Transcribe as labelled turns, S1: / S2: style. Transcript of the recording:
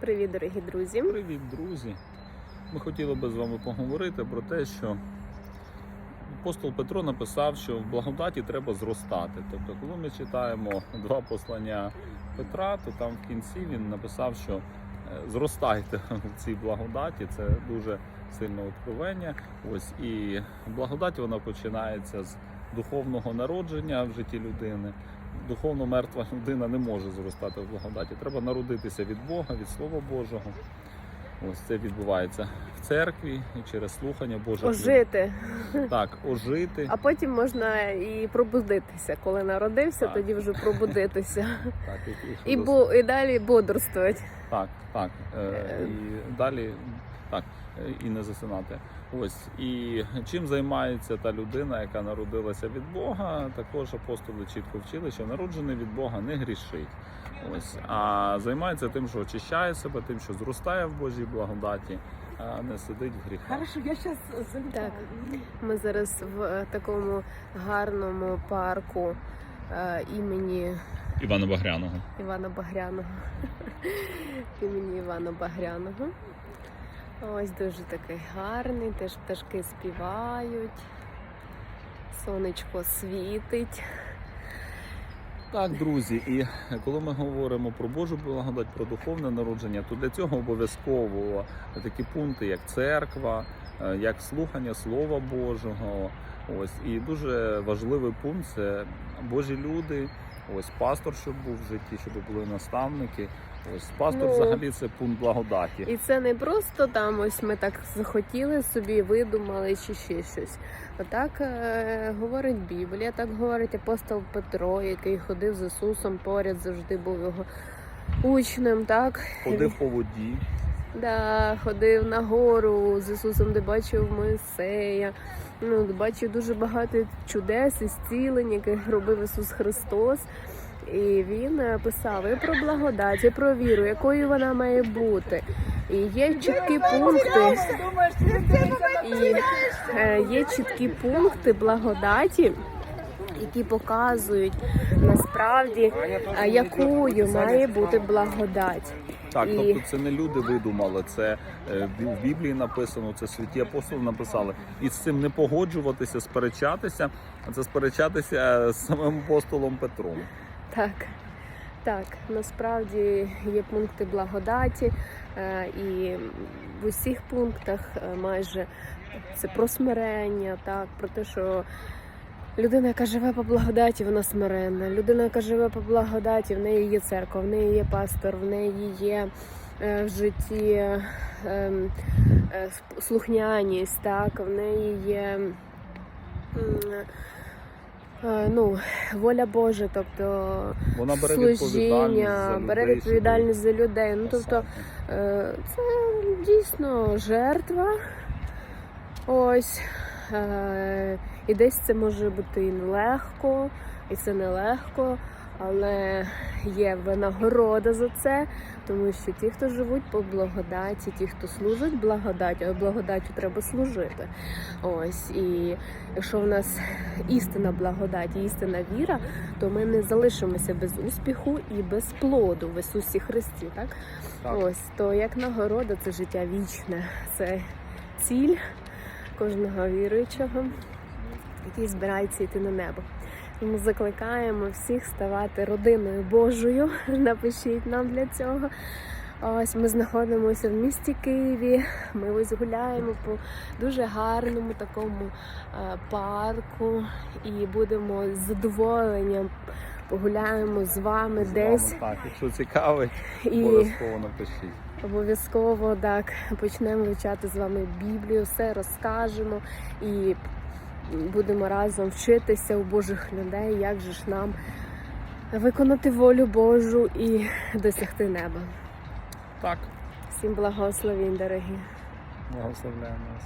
S1: Привіт, дорогі друзі.
S2: Привіт, друзі! Ми хотіли би з вами поговорити про те, що апостол Петро написав, що в благодаті треба зростати. Тобто, коли ми читаємо два послання Петра, то там в кінці він написав, що е, зростайте в цій благодаті. Це дуже сильне откровення. Ось і благодать вона починається з духовного народження в житті людини. Духовно мертва людина не може зростати в благодаті. Треба народитися від Бога, від Слова Божого. Ось це відбувається в церкві і через слухання Божих
S1: Ожити.
S2: Так, ожити.
S1: а потім можна і пробудитися. Коли народився,
S2: Так.
S1: тоді вже пробудитися.
S2: Так, і,
S1: І,
S2: що
S1: бо, і далі бодрствувати.
S2: Так, так. Е,
S1: Е.
S2: і далі так, е, і не засинати. Ось і чим займається та людина, яка народилася від Бога, також апостоли чітко вчили, що народжений від Бога не грішить. Ось, а займається тим, що очищає себе, тим, що зростає в Божій благодаті, а не сидить в гріхах.
S3: Хорошо, я сейчас залетаю.
S1: Ми зараз в е, такому гарному парку е, імені
S2: Івана Багряного.
S1: Івана Багряного. імені Івана Багряного. Ось дуже такий гарний, теж пташки співають, сонечко світить.
S2: Так, друзі, і коли ми говоримо про Божу благодать, про духовне народження, то для цього обов'язково такі пункти, як церква, е, як слухання Слова Божого. Ось і дуже важливий пункт це Божі люди. Ось пастор, щоб був в житті, щоб були наставники. Ось пастор,
S1: Ну,
S2: взагалі, це пункт благодаті.
S1: І це не просто там ось ми так захотіли собі, видумали чи ще щось. Отак е, говорить Біблія, так говорить апостол Петро, який ходив з Ісусом поряд, завжди був його учнем. Так
S2: Ходив по воді.
S1: да, ходив на гору з Ісусом, де бачив Моїсея. Ну, бачив дуже багато чудес і зцілень, яких робив Ісус Христос. І він е, писав і про благодать, і про віру, якою вона має бути. І є чіткі пункти, і е, є чіткі пункти благодаті, які показують насправді, е, якою має бути благодать.
S2: Так,
S1: І-
S2: тобто це не люди видумали, це е, в Біблії написано, це святі апостоли написали. І з цим не погоджуватися, сперечатися, а це сперечатися з самим апостолом Петром.
S1: Так, так, насправді є пункти благодаті, е, і в усіх пунктах е, майже це про смирення, так, про те, що людина, яка живе по благодаті, вона смиренна. Людина, яка живе по благодаті, в неї є церква, в неї є пастор, в неї є е, в житті е, ем, е, слухняність, так, в неї є. е, Ну, воля Божа, тобто
S2: Вона бере
S1: служіння, бере відповідальність за людей. Ну тобто е, це дійсно жертва. Ось. Е, І десь це може бути і нелегко, і це нелегко, але є винагорода за це, тому що ті, хто живуть по благодаті, ті, хто служать благодаті, а благодаттю треба служити. Ось і якщо в нас істина благодать, істина віра, то ми не залишимося без успіху і без плоду в Ісусі Христі. Так,
S2: Так.
S1: ось то як нагорода, це життя вічне, це ціль кожного віруючого, який збирається йти на небо. Тому закликаємо всіх ставати родиною Божою. Напишіть нам для цього. Ось ми знаходимося в місті Києві. Ми ось гуляємо по дуже гарному такому е, парку і будемо з задоволенням погуляємо з вами
S2: З
S1: десь
S2: вами, так, якщо цікавить,
S1: і
S2: обов'язково напишіть.
S1: Обов'язково так почнемо вивчати з вами Біблію, все розкажемо і будемо разом вчитися у Божих людей, як же ж нам виконати волю Божу і досягти неба.
S2: Так,
S1: Всім благословінь, дорогі.
S2: благословляємо вас.